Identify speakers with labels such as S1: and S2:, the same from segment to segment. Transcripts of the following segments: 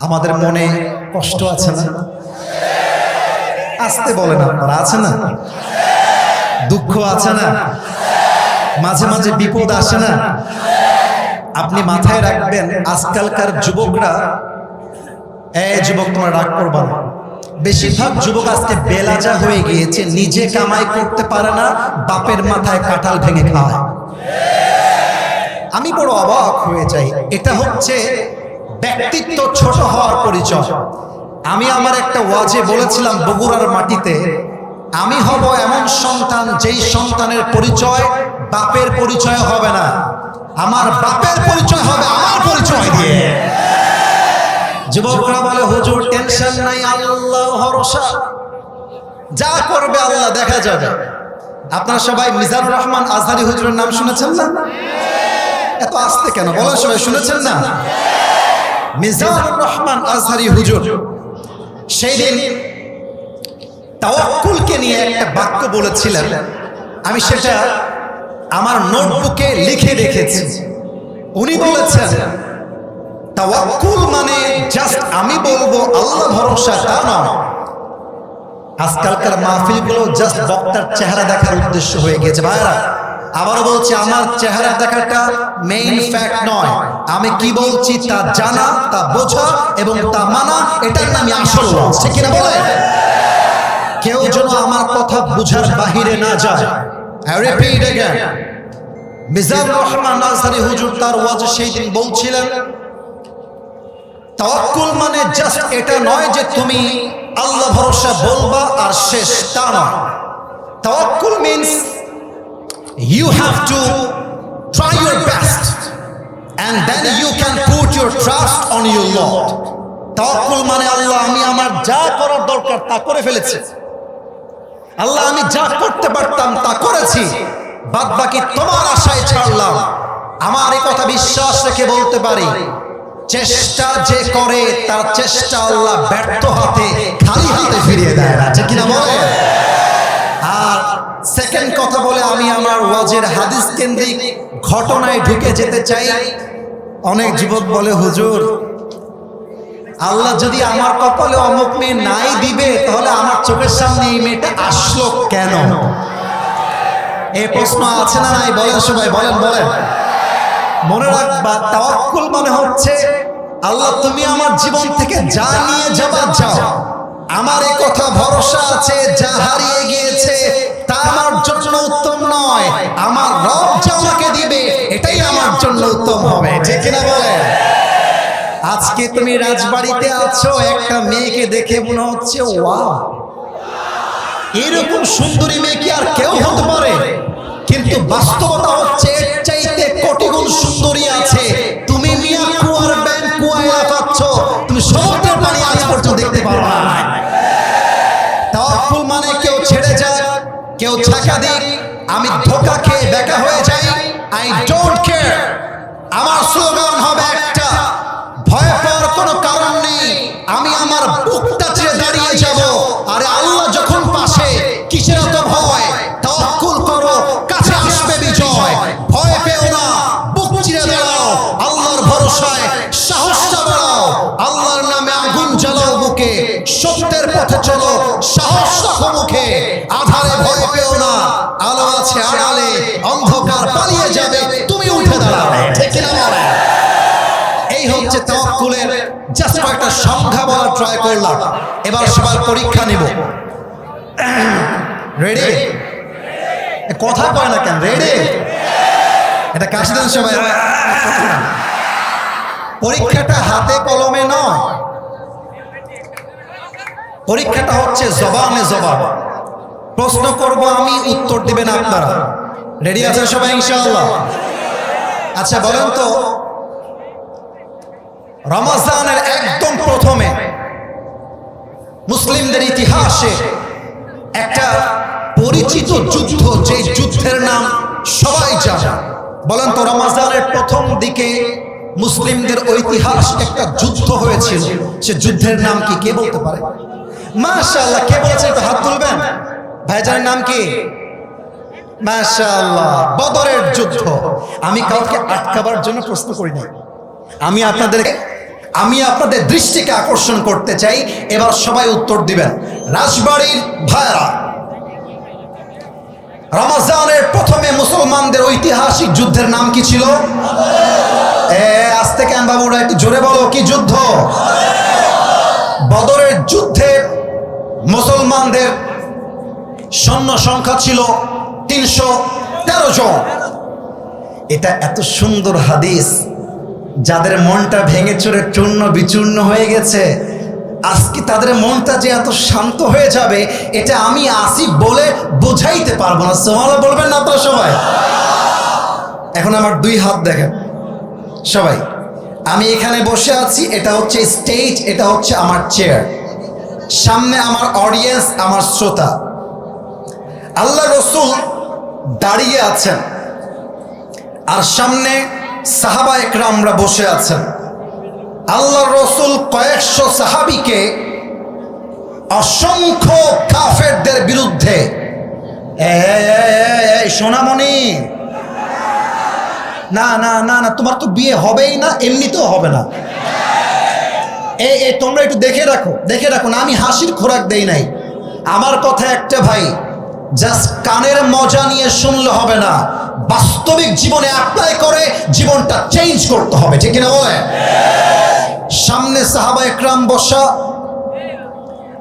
S1: আমাদের মনে কষ্ট আছে না? আসতে বলেন আপনারা আছে না? দুঃখ আছে না? মাঝে মাঝে বিপদ আসে না? আপনি মাথায় রাখবেন আজকালকার যুবকরা এ যুবক তোমার রাগ করবা না। বেশিরভাগ যুবক আজকে বেলাজা হয়ে গিয়েছে নিজে কামাই করতে পারে না বাপের মাথায় কাঁঠাল ভেঙে খায় আমি বড় অবাক হয়ে যাই। এটা হচ্ছে ব্যক্তিত্ব ছোট হওয়ার পরিচয়। আমি আমার একটা ওয়াজে বলেছিলাম বগুড়ার মাটিতে, আমি হব এমন সন্তান যেই সন্তানের পরিচয় বাপের পরিচয় হবে না। আমার বাপের পরিচয় হবে আমার পরিচয় দিয়ে। যুবকরা বলে, হুজুর টেনশন নাই আল্লাহ ভরসা। যা করবে আল্লাহ, দেখা যাবে। আপনারা সবাই মিজানুর রহমান আজহারি হুজুরের নাম শুনেছেন না? এত আসতে কেন? বলেন সবাই, শুনেছেন না? মিজানুর রহমান আজহারি হুজুর সেই দিন তাওয়াক্কুলকে নিয়ে একটা বাক্য বলেছিলেন। আমি সেটা আমার নোটবুকে লিখে রেখেছি। উনি বলেছেন, তাওয়াক্কুল মানে জাস্ট আমি বলব, আল্লাহ ভরসা, তা নয়। আজকালকার মাহফিলগুলো জাস্ট বক্তার চেহারা দেখার উদ্দেশ্য হয়ে গেছে ভাইরা আবারও বলছি, আমার চেহারা দেখাটা মেইন ফ্যাক্ট নয় আমি কি বলছি, তা জানা, তা বোঝা এবং তা মানা, এটার নামই আসল। ঠিক কিনা বলে কেউ যেন আমার কথা বুঝার বাহিরে না যায়. মিজানুর রহমান আজহারি হুজুর তার ওয়াজে সেই দিন বলছিলেন, তাওয়াক্কুল মানে জাস্ট এটা নয় যে তুমি আল্লাহ ভরসা বলবা আর শেষ, তা নয় তাওয়াক্কুল means you have to try your best, and then you can put your trust on your Lord. তাওয়াক্কুল মানে আল্লাহ, আমি আমার যা করার দরকার তা করে ফেলেছি। আল্লাহ, আমি যা করতে পারতাম তা করেছি। বাদ বাকি তোমার আশায় ছাড়লাম। আমার এই কথা বিশ্বাস রেখে বলতে পারি, চেষ্টা যে করে, তার চেষ্টা আল্লাহ ব্যর্থ হাতে, খালি হাতে ফিরিয়ে দেয় না। ঠিক কিনা বলে আর সেকেন্ড কথা বলে আমি আমার ওয়াজের হাদিস কেন্দ্রিক ঘটনায় ঢুকে যেতে চাই। অনেক যুবক বলে, হুজুর, আল্লাহ যদি আমার কপালে অমুক মেয়ে নাই দিবে, তাহলে আমার চোখের সামনে এই মেয়েটা আসলো কেন? এই প্রশ্ন আছে না নাই? বলেন সবাই, বলেন বলেন। মনে রাখবা, তাওয়াক্কুল মানে হচ্ছে, আল্লাহ, তুমি আমার জীবন থেকে যা নিয়ে যাবা, যাও। আমার এই কথা ভরসা আছে, যা হারিয়ে গিয়েছে, তা আমার জন্য উত্তম জন্য উত্তম হবে, ঠিক কিনা বলে? আজকে তুমি রাজবাড়িতে আছো, একটা মেয়েকে দেখে মনে হচ্ছে, ওয়াও। এরকম সুন্দরী মেয়ে কি আর কেউ হতে পারে? কিন্তু বাস্তবতা হচ্ছে, এর চাইতে কোটি গুণ সুন্দরী আছে। তুমি মিয়া কুয়ার ব্যাংক কুয়ায় লাফাচ্ছ তুমি সমুদ্রের পানি আজ পর্যন্ত দেখতে পারো না। তাওয়াক্কুল মানে কেউ ছেড়ে যায় কেউ ছাকা দিক, আমি ধোকা খেয়ে বেকা হয়ে যাই। আই ডোন্ট কেয়ার আমার স্লোগান হবে একটা। ভয় পাওয়ার কোনো কারণ নেই। আমি আমার বুকটা চেয়ে দাঁড়িয়ে যাব। আরে আল্লাহ যখন পাশে, কিসের এত ভয়? তাওয়াক্কুল করো, কাছে আসবে বিজয়। ভয় পেও না। বুক চিরে দাঁড়াও। আল্লাহর ভরসায় সাহসটা বাড়াও। আল্লাহর নামে আগুন জ্বালাও বুকে। সত্যের পথে চলো, সাহস মুখে। আধারে ভয় পেও না। আলো আছে আড়ালে অন্ধকার জাস্ট কয়েকটা সংখ্যা ট্রাই করলাম। এবার সবার পরীক্ষা নিব। রেডি কথা কয় না কেন? রেডি এটা কাশি দেন সবাই। পরীক্ষাটা হাতে কলমে নয়। পরীক্ষাটা হচ্ছে জবানে জবাব প্রশ্ন করব আমি উত্তর দিবেন আপনারা। রেডি আছেন সবাই ইনশাআল্লাহ? আচ্ছা বলেন তো রমাজানের একদম প্রথমে মুসলিমদের ইতিহাসে একটা পরিচিত যুদ্ধ, যে যুদ্ধের নাম সবাই জানে। বলেন তো, রমাজানের প্রথম দিকে মুসলিমদের ঐতিহাস একটা যুদ্ধ হয়েছিল। সে যুদ্ধের নাম কি, কে বলতে পারে? মাশাআল্লাহ, কে বলেছে একটু হাত তুলবেন? ভাইজানের নাম কি? মাশাআল্লাহ, বদরের যুদ্ধ। আমি কাউকে আটকাবার জন্য প্রশ্ন করি না আমি আপনাদের আমি আপনাদের দৃষ্টিকে আকর্ষণ করতে চাই। এবার সবাই উত্তর দিবেন। রাজবাড়ির ভাইরা রমাজানের প্রথমে মুসলমানদের ঐতিহাসিক যুদ্ধের নাম কি ছিল? এ, আজ থেকে বাবুরা একটু জোরে বলো, কি যুদ্ধ? বদরের যুদ্ধে মুসলমানদের সৈন্য সংখ্যা ছিল তিনশো তেরো জন। এটা এত সুন্দর হাদিস। যাদের মনটা ভেঙে চড়ে চূর্ণ বিচূর্ণ হয়ে গেছে, আজকে তাদের মনটা যে এত শান্ত হয়ে যাবে, এটা আমি আসি বলে বোঝাইতে পারব না। সোমালা বলবেন না আপনারা সবাই? এখন আমার দুই হাত দেখেন। সবাই, আমি এখানে বসে আছি, এটা হচ্ছে স্টেজ এটা হচ্ছে আমার চেয়ার সামনে আমার অডিয়েন্স আমার শ্রোতা। আল্লাহ রসুল দাঁড়িয়ে আছেন। আর সামনে সাহাবা একরামরা বসে আছেন। আল্লাহ রসুল কয়েকশো সাহাবিকে অসংখ্য কাফেরদের বিরুদ্ধে এই সোনামণি, না না না না, তোমার তো বিয়ে হবেই না, এমনিতেও হবে না। এ এ, তোমরা একটু দেখে রাখো দেখে রাখো না, আমি হাসির খোরাক দেই নাই। আমার কথা একটা ভাই, জাস্ট কানের মজা নিয়ে শুনলে হবে না। বাস্তবিক জীবনে অ্যাপ্লাই করে, জীবনটা চেঞ্জ করতে হবে, ঠিক কিনা বলে সামনে সাহাবা একরাম বসা।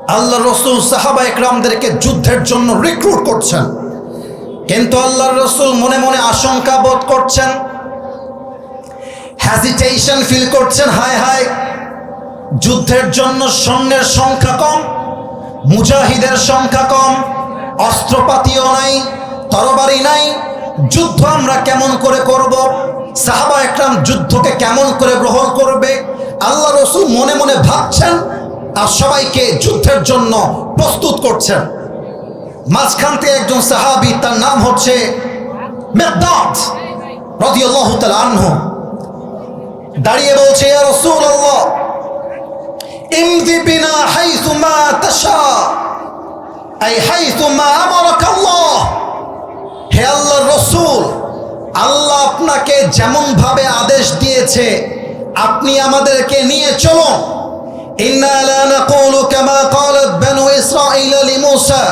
S1: আল্লাহ রসুল সাহাবা একরামদেরকে যুদ্ধের জন্য রিক্রুট করছেন। কিন্তু আল্লাহ রসুল মনে মনে আশঙ্কা বোধ করছেন। হ্যাজিটেশন ফিল করছেন, হায় হায়। যুদ্ধের জন্য সৈন্যের সংখ্যা কম, মুজাহিদের সংখ্যা কম, অস্ত্রপাতিও নাই, তরবারি নাই যুদ্ধ আমরা কেমন করে করব? সাহাবা একরাম যুদ্ধকে কেমন করে গ্রহণ করবে? আল্লাহ রসুল মনে মনে ভাবছেন আর সবাইকে যুদ্ধের জন্য প্রস্তুত করছেন। মাঝখান থেকে একজন সাহাবি, তার নাম হচ্ছে দাঁড়িয়ে বলছে, ইয়া হে আল্লাহর রাসূল আল্লাহ আপনাকে যেমন ভাবে আদেশ দিয়েছে আপনি আমাদেরকে নিয়ে চলুন إنا لا نقول كما قالت بنو إسرائيل لموسى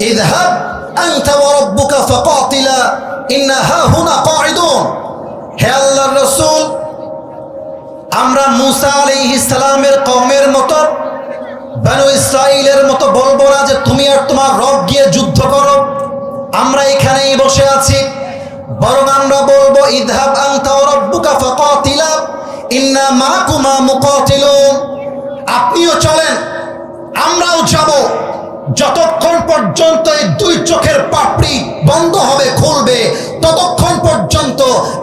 S1: اذهب أنت وربك فقاتلا إنا ها هنا قاعدون হে আল্লাহর রসুল আমরা মুসা আলী ইসলামের কমের মতো বানু ইসরাইলের মতো বলবো না যে তুমি আর তোমার রব গিয়ে যুদ্ধ করো আমরা এখানেই বসে আছি। বরং আমরা বলব আনতা ওয়া রাব্বুকা ফাকাতিলা ইন্না মাকুমা আপনিও চলেন, আমরাও যাব। যতক্ষণ পর্যন্ত এই দুই চোখের পাপড়ি বন্ধ হবে, খুলবে, ততক্ষণ পর্যন্ত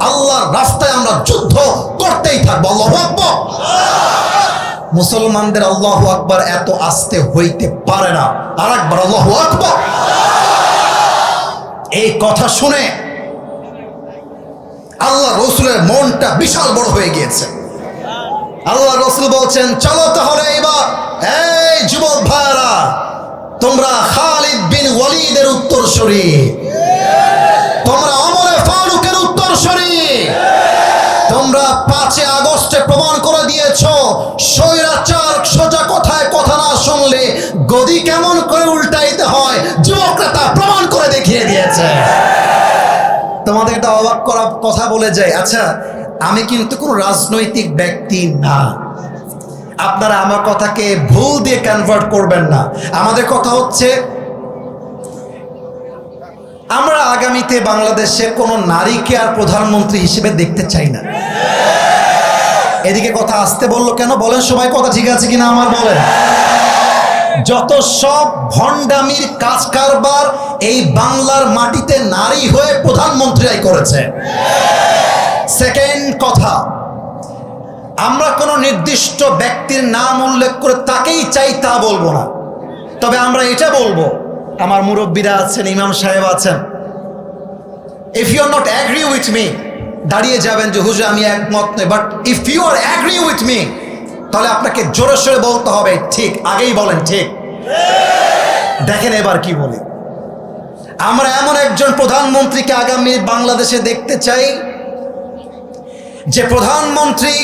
S1: আল্লাহর রাস্তায় আমরা যুদ্ধ করতেই থাকব। আল্লাহু আকবার। মুসলমানদের আল্লাহ আকবার এত আস্তে হইতে পারে না। আর একবার আল্লাহু আকবার। এই কথা শুনে আল্লাহ রসুলের মনটা বিশাল বড় হয়ে গিয়েছে। আল্লাহ রসুল বলছেন, চলো তাহলে এবার, এই যুবক ভাইরা তোমরা খালিদ বিন ওয়ালিদের উত্তরসূরি তোমরা অমরে ফারুকের উত্তরসূরি তোমরা পাঁচে আগস্টে প্রমাণ করে দিয়েছ, স্বৈরাচার সোজা কথায় কথা না শুনলে গদি কেমন করে উল্টাইতে হয়? তোমাদের একটা অবাক করা কথা বলে যায় আচ্ছা আমি কিন্তু কোনো রাজনৈতিক ব্যক্তি না। আপনারা আমার কথাকে ভুল দিয়ে কনভার্ট করবেন না। আমাদের কথা হচ্ছে, আমরা আগামীতে বাংলাদেশে কোনো নারীকে আর প্রধানমন্ত্রী হিসেবে দেখতে চাই না। এদিকে কথা আসতে বলল কেন? বলেন সবাই, কথা ঠিক আছে কিনা? আমার বলেন। যত সব ভণ্ডামির কাজ কারবার এই বাংলার মাটিতে নারী হয়ে প্রধানমন্ত্রীরাই করেছে। সেকেন্ড কথা, আমরা কোনো নির্দিষ্ট ব্যক্তির নাম উল্লেখ করে তাকেই চাই তা বলব না। তবে আমরা এটা বলব, আমার মুরব্বীরা আছেন, ইমাম সাহেব আছেন। If you are not agree with me দাঁড়িয়ে যাবেন যে, হুজুর, আমি একমত নই but if you are agree with me তাহলে আপনাকে জোরে সোরে বলতে হবে, ঠিক, আগেই বলেন, ঠিক। দেখেন এবার কি বলে। আমরা এমন একজন প্রধানমন্ত্রীকে আগামী বাংলাদেশে দেখতে চাই, যে প্রধানমন্ত্রী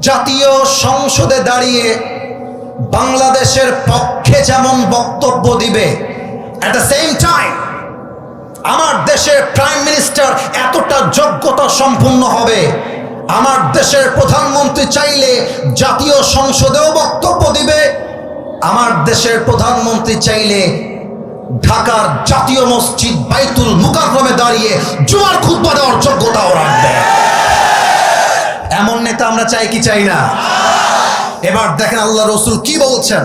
S1: জাতীয় সংসদে দাঁড়িয়ে বাংলাদেশের পক্ষে যেমন বক্তব্য দিবে অ্যাট দ্য সেম টাইম আমার দেশের প্রাইম মিনিস্টার এতটা যোগ্যতা সম্পূর্ণ হবে আমার দেশের প্রধানমন্ত্রী চাইলে জাতীয় সংসদেও বক্তব্য দিবে। আমার দেশের প্রধানমন্ত্রী চাইলে ঢাকার জাতীয় মসজিদ বাইতুল মুকাররমে দাঁড়িয়ে জুমার খুতবা দেওয়ার যোগ্যতাও রাখবে। এমন নেতা আমরা চাই কি চাই না? এবার দেখেন আল্লাহ রসুল কি বলছেন?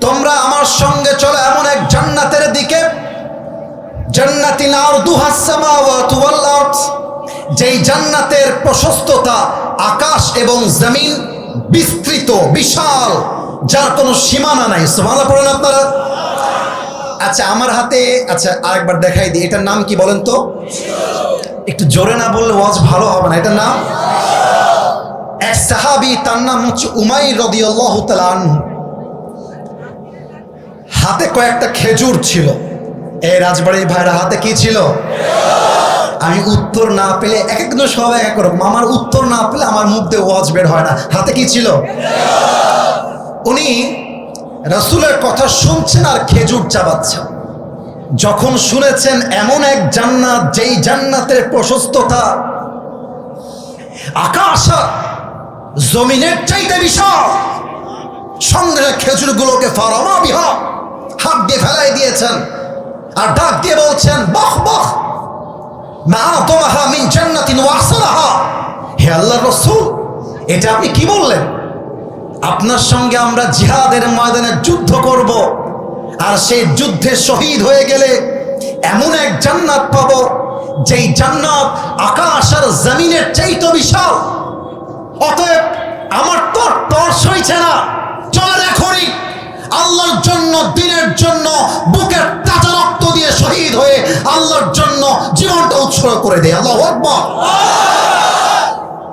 S1: তোমরা আমার সঙ্গে চলো এমন এক জান্নাতের দিকে। জান্নাতিন আরদুহাস সামাওয়াতু ওয়াল আরদ, যেই জান্নাতের প্রশস্ততা আকাশ এবং জমিন বিস্তৃত, বিশাল, যার কোনো সীমানা নাই। সুবহানাল্লাহ, পড়েন আপনারা? আচ্ছা আমার হাতে আচ্ছা আরেকবার দেখাই দিই। এটার নাম কি বলেন তো? একটু জোরে না বললে ওয়াজ ভালো হবে না। এটার নাম? এক সাহাবি, তার নাম হচ্ছে উমাই রদিয়াল্লাহু তাআলা হাতে কয়েকটা খেজুর ছিল। এই রাজবাড়ির ভাইরা হাতে কি ছিল? আমি উত্তর না পেলে এক একজন সব এক এক রকম। আমার উত্তর না পেলে আমার মুখ দিয়ে ওয়াজ বের হয় না। হাতে কি ছিল? উনি রাসূলের কথা শুনছেন আর খেজুর চাবাচ্ছেন। যখন শুনেছেন এমন এক জান্নাত, যেই জান্নাতের প্রশস্ততা, আকাশ জমিনের চাইতে বিশাল সঙ্গে খেজুরগুলোকে ফারামা বিহা হাত দিয়ে ফেলাই দিয়েছেন। আর ডাক দিয়ে বলছেন বহ বহ মা এটা আপনি কি বললেন? আপনার সঙ্গে আমরা জিহাদের যুদ্ধ আর যুদ্ধে শহীদ হয়ে গেলে এমন এক জান্নাত পাব, যেই জান্নাত আকাশ আর জমিনের চাইতে বিশাল। অতএব আমার তো আর টর্চ হইছে না। চলেন এখনই আল্লাহর জন্য, দিনের জন্য বুকের তাজা রক্ত দিয়ে শহীদ হয়ে আল্লাহর জন্য জীবনটা উৎসর্গ করে দেয়। আল্লাহ আকবার।